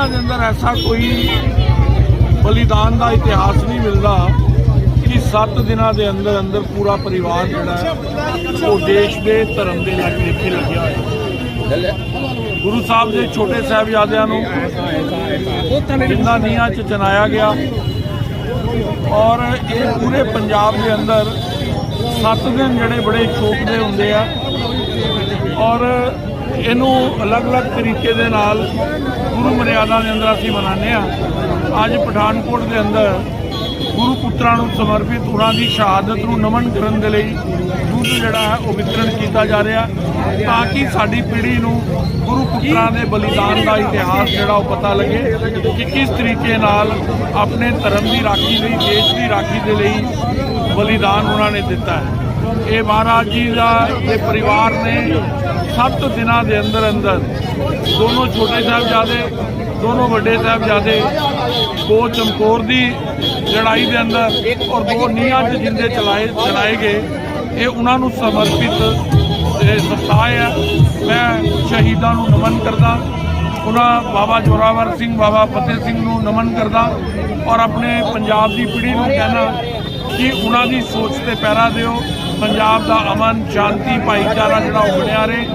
ਦੁਨੀਆ ਦੇ ਅੰਦਰ ਐਸਾ ਕੋਈ ਬਲੀਦਾਨ ਦਾ ਇਤਿਹਾਸ ਨਹੀਂ ਮਿਲਦਾ ਕਿ 7 ਦਿਨਾਂ ਦੇ ਅੰਦਰ ਅੰਦਰ ਪੂਰਾ ਪਰਿਵਾਰ ਜਿਹੜਾ ਉਹ ਦੇਸ਼ ਦੇ ਧਰਮ ਦੇ ਨਾਲ ਲੇਖੇ ਲੱਗਿਆ ਹੋਇਆ। ਗੁਰੂ ਸਾਹਿਬ ਦੇ ਛੋਟੇ ਸਾਹਿਬਜ਼ਾਦਿਆਂ ਨੂੰ ਜਿੰਦਾ ਨੀਹਾਂ 'ਚ ਚਨਾਇਆ ਗਿਆ ਔਰ ਇਹ ਪੂਰੇ ਪੰਜਾਬ ਦੇ ਅੰਦਰ 7 ਦਿਨ ਜਿਹੜੇ ਬੜੇ ਸ਼ੋਕ ਦੇ ਹੁੰਦੇ ਆ ਔਰ ਇਹਨੂੰ ਅਲੱਗ-ਅਲੱਗ ਤਰੀਕੇ ਦੇ ਨਾਲ ਗੁਰੂ ਮਰਿਆਦਾ ਦੇ ਅੰਦਰ ਅਸੀਂ ਮਨਾਉਂਦੇ ਆ ਅੱਜ ਪਠਾਨਕੋਟ ਦੇ ਅੰਦਰ ਗੁਰੂ ਪੁੱਤਰਾਂ ਨੂੰ ਸਮਰਪਿਤ ਉਹਨਾਂ ਦੀ ਸ਼ਹਾਦਤ ਨੂੰ ਨਮਨ ਕਰਨ ਦੇ ਲਈ ਦੁੱਧ ਜਿਹੜਾ ਹੈ ਉਹ ਵਿਤਰਣ ਕੀਤਾ ਜਾ ਰਿਹਾ ਤਾਂ ਕਿ ਸਾਡੀ ਪੀੜ੍ਹੀ ਨੂੰ ਗੁਰੂ ਪੁੱਤਰਾਂ ਦੇ ਬਲੀਦਾਨ ਦਾ ਇਤਿਹਾਸ ਜਿਹੜਾ ਉਹ ਪਤਾ ਲੱਗੇ ਕਿ ਕਿਸ ਤਰੀਕੇ ਨਾਲ ਆਪਣੇ ਧਰਮ ਦੀ ਰਾਖੀ ਲਈ, ਦੇਸ਼ ਦੀ ਰਾਖੀ ਦੇ ਲਈ ਬਲੀਦਾਨ ਉਹਨਾਂ ਨੇ ਦਿੱਤਾ ਹੈ। ਇਹ ਮਹਾਰਾਜ ਜੀ ਦਾ ਦੇ ਪਰਿਵਾਰ ਨੇ ਸੱਤ ਦਿਨਾਂ ਦੇ ਅੰਦਰ ਅੰਦਰ ਦੋਨੋਂ ਛੋਟੇ ਸਾਹਿਬਜ਼ਾਦੇ ਦੋਨੋਂ ਵੱਡੇ ਸਾਹਿਬਜ਼ਾਦੇ ਦੋ ਚਮਕੌਰ ਦੀ ਲੜਾਈ ਦੇ ਅੰਦਰ ਔਰ ਦੋ ਨੀਹਾਂ 'ਚ ਜਿੰਦੇ ਚਲਾਏ ਚਲਾਏ ਗਏ। ਇਹ ਉਹਨਾਂ ਨੂੰ ਸਮਰਪਿਤ, ਇਹ ਸਪਤਾਹ ਹੈ ਮੈਂ ਸ਼ਹੀਦਾਂ ਨੂੰ ਨਮਨ ਕਰਦਾ। ਉਹਨਾਂ ਬਾਬਾ ਜੋਰਾਵਰ ਸਿੰਘ, ਬਾਬਾ ਫਤਿਹ ਸਿੰਘ ਨੂੰ ਨਮਨ ਕਰਦਾ ਔਰ ਆਪਣੇ ਪੰਜਾਬ ਦੀ ਪੀੜ੍ਹੀ ਨੂੰ ਕਹਿਣਾ ਕਿ ਉਹਨਾਂ ਦੀ ਸੋਚ ਤੇ ਪਹਿਰਾ ਦਿਓ। ਪੰਜਾਬ ਦਾ ਅਮਨ, ਸ਼ਾਂਤੀ, ਭਾਈਚਾਰਾ ਜਿਹੜਾ ਉਹ ਬਣਿਆ ਰਹੇ।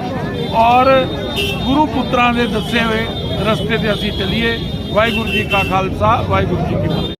ਔਰ ਗੁਰੂ ਪੁੱਤਰਾਂ ਦੇ ਦੱਸੇ ਹੋਏ ਰਸਤੇ ਤੇ ਅਸੀਂ ਚੱਲੀਏ। ਵਾਹਿਗੁਰੂ ਜੀ ਕਾ ਖਾਲਸਾ ਵਾਹਿਗੁਰੂ ਜੀ ਕੀ ਫਤਿਹ।